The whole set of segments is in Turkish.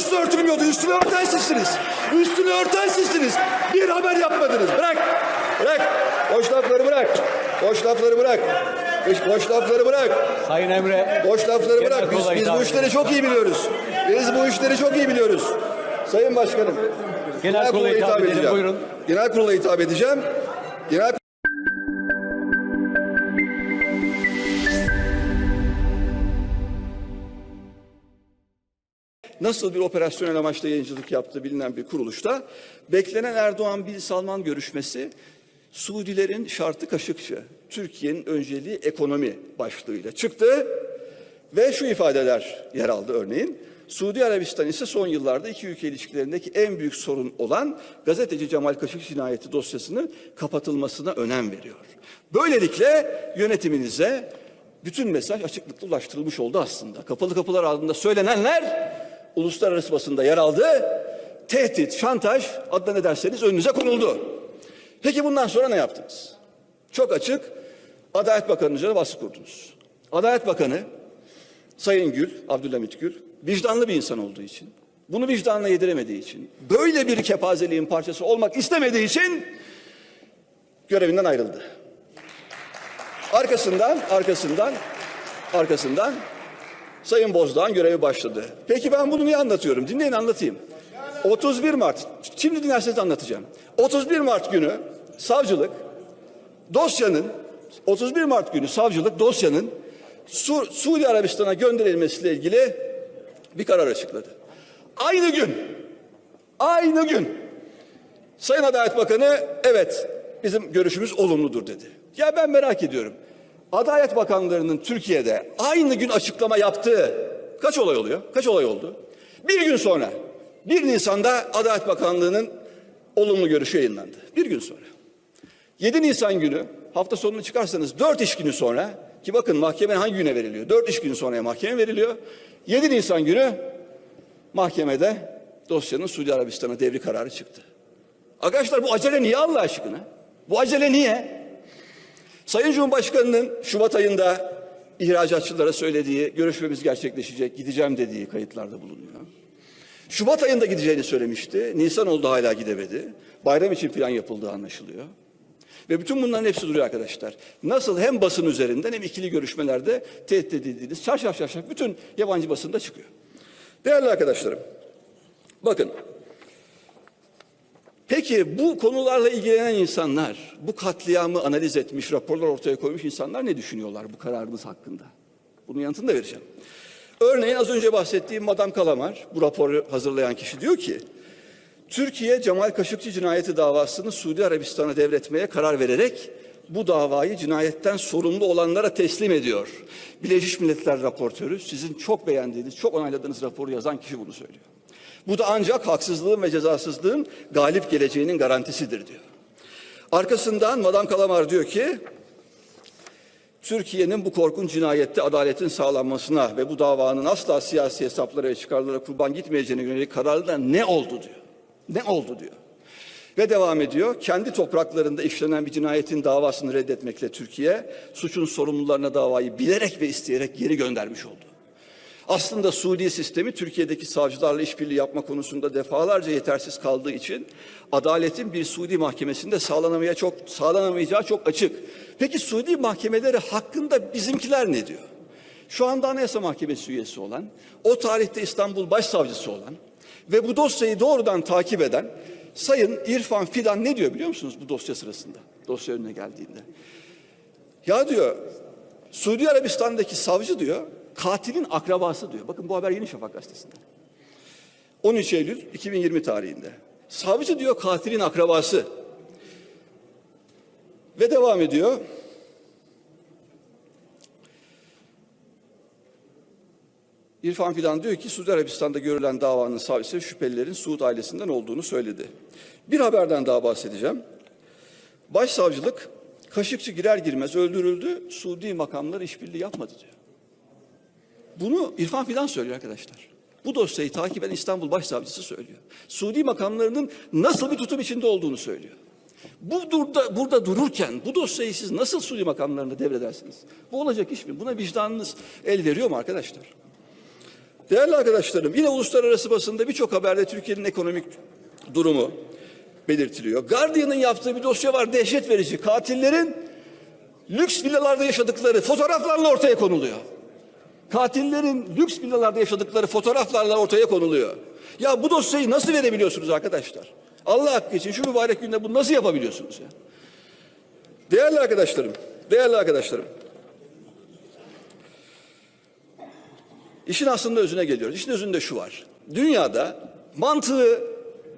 üstü örtülmüyordu. Üstünü örten sizsiniz. Üstünü örten sizsiniz. Bir haber yapmadınız. Bırak. Bırak. Boş lafları bırak. Boş lafları bırak. Boş, boş lafları bırak. Sayın Emre. Boş lafları Genel bırak. Biz, biz hitap bu işleri çok iyi biliyoruz. Biz bu işleri çok iyi biliyoruz. Sayın Başkanım. Genel kurula hitap edelim. edeceğim. Buyurun. Genel kurula hitap edeceğim. Genel nasıl bir operasyonel amaçla yayıncılık yaptığı bilinen bir kuruluşta beklenen Erdoğan Bil Salman görüşmesi Suudilerin şartı kaşıkçı, Türkiye'nin önceliği ekonomi başlığıyla çıktı ve şu ifadeler yer aldı örneğin. Suudi Arabistan ise son yıllarda iki ülke ilişkilerindeki en büyük sorun olan gazeteci Cemal Kaşık cinayeti dosyasının kapatılmasına önem veriyor. Böylelikle yönetiminize bütün mesaj açıklıkla ulaştırılmış oldu aslında. Kapalı kapılar ardında söylenenler uluslararası basında yer aldı. Tehdit, şantaj adına ne derseniz önünüze konuldu. Peki bundan sonra ne yaptınız? Çok açık Adalet Bakanı'nın üzerine baskı kurdunuz. Adalet Bakanı Sayın Gül, Abdülhamit Gül vicdanlı bir insan olduğu için, bunu vicdanla yediremediği için, böyle bir kepazeliğin parçası olmak istemediği için görevinden ayrıldı. Arkasından, arkasından, arkasından Sayın Bozdağ'ın görevi başladı. Peki ben bunu niye anlatıyorum? Dinleyin anlatayım. 31 Mart, şimdi dinlerseniz anlatacağım. 31 Mart günü savcılık dosyanın, 31 Mart günü savcılık dosyanın Su, Suudi Arabistan'a gönderilmesiyle ilgili bir karar açıkladı. Aynı gün, aynı gün Sayın Adalet Bakanı evet bizim görüşümüz olumludur dedi. Ya ben merak ediyorum. Adalet Bakanlarının Türkiye'de aynı gün açıklama yaptığı kaç olay oluyor? Kaç olay oldu? Bir gün sonra 1 Nisan'da Adalet Bakanlığı'nın olumlu görüşü yayınlandı. Bir gün sonra. 7 Nisan günü hafta sonunu çıkarsanız 4 iş günü sonra ki bakın mahkeme hangi güne veriliyor? 4 iş günü sonra mahkeme veriliyor. 7 Nisan günü mahkemede dosyanın Suudi Arabistan'a devri kararı çıktı. Arkadaşlar bu acele niye Allah aşkına? Bu acele niye? Sayın Cumhurbaşkanı'nın Şubat ayında ihracatçılara söylediği, görüşmemiz gerçekleşecek, gideceğim dediği kayıtlarda bulunuyor. Şubat ayında gideceğini söylemişti. Nisan oldu hala gidemedi. Bayram için plan yapıldığı anlaşılıyor. Ve bütün bunların hepsi duruyor arkadaşlar. Nasıl hem basın üzerinden hem ikili görüşmelerde tehdit edildiğiniz çarşaf çarşaf bütün yabancı basında çıkıyor. Değerli arkadaşlarım, bakın Peki bu konularla ilgilenen insanlar, bu katliamı analiz etmiş, raporlar ortaya koymuş insanlar ne düşünüyorlar bu kararımız hakkında? Bunun yanıtını da vereceğim. Örneğin az önce bahsettiğim Madame Kalamar, bu raporu hazırlayan kişi diyor ki, Türkiye Cemal Kaşıkçı cinayeti davasını Suudi Arabistan'a devretmeye karar vererek bu davayı cinayetten sorumlu olanlara teslim ediyor. Birleşmiş Milletler raportörü sizin çok beğendiğiniz, çok onayladığınız raporu yazan kişi bunu söylüyor. Bu da ancak haksızlığın ve cezasızlığın galip geleceğinin garantisidir diyor. Arkasından Madame Kalamar diyor ki Türkiye'nin bu korkunç cinayette adaletin sağlanmasına ve bu davanın asla siyasi hesaplara ve çıkarlara kurban gitmeyeceğine yönelik kararında ne oldu diyor. Ne oldu diyor. Ve devam ediyor. Kendi topraklarında işlenen bir cinayetin davasını reddetmekle Türkiye suçun sorumlularına davayı bilerek ve isteyerek geri göndermiş oldu. Aslında Suudi sistemi Türkiye'deki savcılarla işbirliği yapma konusunda defalarca yetersiz kaldığı için adaletin bir Suudi mahkemesinde sağlanamaya çok sağlanamayacağı çok açık. Peki Suudi mahkemeleri hakkında bizimkiler ne diyor? Şu anda Anayasa Mahkemesi üyesi olan, o tarihte İstanbul Başsavcısı olan ve bu dosyayı doğrudan takip eden Sayın İrfan Fidan ne diyor biliyor musunuz bu dosya sırasında? Dosya önüne geldiğinde. Ya diyor Suudi Arabistan'daki savcı diyor katilin akrabası diyor. Bakın bu haber Yeni Şafak gazetesinde. 13 Eylül 2020 tarihinde. Savcı diyor katilin akrabası. Ve devam ediyor. İrfan Fidan diyor ki Suudi Arabistan'da görülen davanın savcısı şüphelilerin Suud ailesinden olduğunu söyledi. Bir haberden daha bahsedeceğim. Başsavcılık Kaşıkçı girer girmez öldürüldü. Suudi makamlar işbirliği yapmadı diyor. Bunu İrfan Fidan söylüyor arkadaşlar. Bu dosyayı takip eden İstanbul Başsavcısı söylüyor. Suudi makamlarının nasıl bir tutum içinde olduğunu söylüyor. Bu burada, burada dururken bu dosyayı siz nasıl Suudi makamlarına devredersiniz? Bu olacak iş mi? Buna vicdanınız el veriyor mu arkadaşlar? Değerli arkadaşlarım, yine uluslararası basında birçok haberde Türkiye'nin ekonomik durumu belirtiliyor. Guardian'ın yaptığı bir dosya var dehşet verici. Katillerin lüks villalarda yaşadıkları fotoğraflarla ortaya konuluyor. Katillerin lüks villalarda yaşadıkları fotoğraflarla ortaya konuluyor. Ya bu dosyayı nasıl verebiliyorsunuz arkadaşlar? Allah hakkı için şu mübarek günde bunu nasıl yapabiliyorsunuz ya? Değerli arkadaşlarım, değerli arkadaşlarım. İşin aslında özüne geliyoruz. İşin özünde şu var. Dünyada mantığı,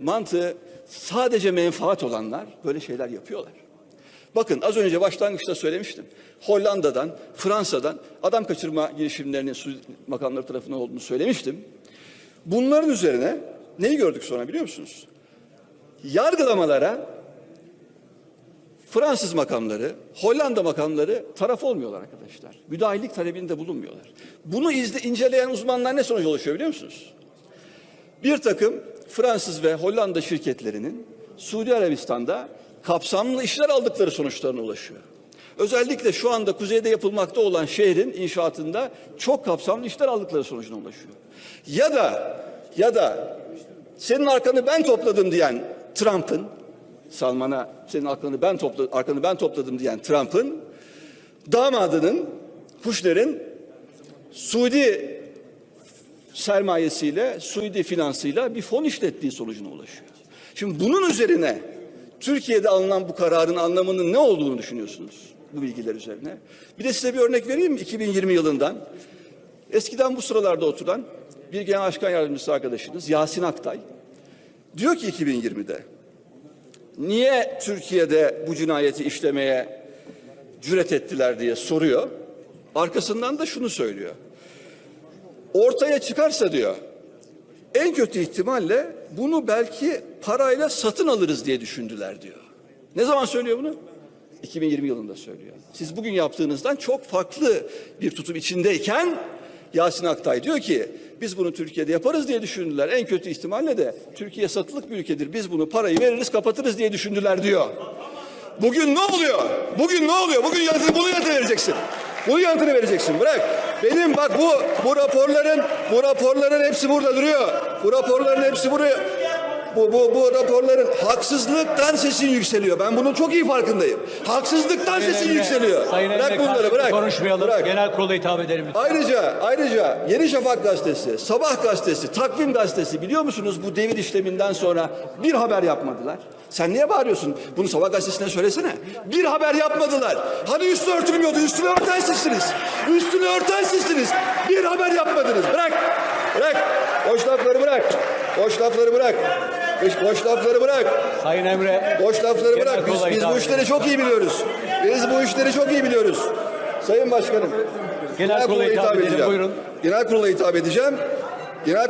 mantığı sadece menfaat olanlar böyle şeyler yapıyorlar. Bakın az önce başlangıçta söylemiştim. Hollanda'dan, Fransa'dan adam kaçırma girişimlerinin Suudi makamları tarafından olduğunu söylemiştim. Bunların üzerine neyi gördük sonra biliyor musunuz? Yargılamalara Fransız makamları, Hollanda makamları taraf olmuyorlar arkadaşlar. Müdahillik talebinde bulunmuyorlar. Bunu izle, inceleyen uzmanlar ne sonuca ulaşıyor biliyor musunuz? Bir takım Fransız ve Hollanda şirketlerinin Suudi Arabistan'da kapsamlı işler aldıkları sonuçlarına ulaşıyor. Özellikle şu anda kuzeyde yapılmakta olan şehrin inşaatında çok kapsamlı işler aldıkları sonucuna ulaşıyor. Ya da ya da senin arkanı ben topladım diyen Trump'ın Salman'a senin arkanı ben topladım, arkanı ben topladım diyen Trump'ın damadının Kuşner'in Suudi sermayesiyle, Suudi finansıyla bir fon işlettiği sonucuna ulaşıyor. Şimdi bunun üzerine Türkiye'de alınan bu kararın anlamının ne olduğunu düşünüyorsunuz bu bilgiler üzerine? Bir de size bir örnek vereyim mi 2020 yılından? Eskiden bu sıralarda oturan bir genel başkan yardımcısı arkadaşınız Yasin Aktay diyor ki 2020'de niye Türkiye'de bu cinayeti işlemeye cüret ettiler diye soruyor. Arkasından da şunu söylüyor. Ortaya çıkarsa diyor en kötü ihtimalle bunu belki parayla satın alırız diye düşündüler diyor. Ne zaman söylüyor bunu? 2020 yılında söylüyor. Siz bugün yaptığınızdan çok farklı bir tutum içindeyken Yasin Aktay diyor ki biz bunu Türkiye'de yaparız diye düşündüler. En kötü ihtimalle de Türkiye satılık bir ülkedir. Biz bunu parayı veririz kapatırız diye düşündüler diyor. Bugün ne oluyor? Bugün ne oluyor? Bugün yanıtını, bunu yanıtını vereceksin. Bunu yanıtını vereceksin. Bırak. Benim bak bu bu raporların bu raporların hepsi burada duruyor. Bu raporların hepsi buraya. Bu, bu, bu raporların haksızlıktan sesin yükseliyor. Ben bunun çok iyi farkındayım. Haksızlıktan sesin Emre, yükseliyor. Sayın bırak Emre, bunları bırak. Konuşmayalım. Bırak. Genel kurula hitap edelim. Ayrıca ayrıca Yeni Şafak gazetesi, Sabah gazetesi, Takvim gazetesi biliyor musunuz bu devir işleminden sonra bir haber yapmadılar. Sen niye bağırıyorsun? Bunu Sabah gazetesine söylesene. Bir haber yapmadılar. Hani üstü örtülmüyordu. Üstünü örten sizsiniz. Üstünü örten sizsiniz. Bir haber yapmadınız. Bırak. Bırak. Boş lafları bırak. Boş lafları bırak. Boş, boş lafları bırak. Sayın Emre. Boş lafları Genel bırak. Biz, biz hitap bu işleri çok iyi biliyoruz. Biz bu işleri çok iyi biliyoruz. Sayın Başkanım. Genel kurula hitap edelim. Buyurun. Genel kurula hitap edeceğim. Genel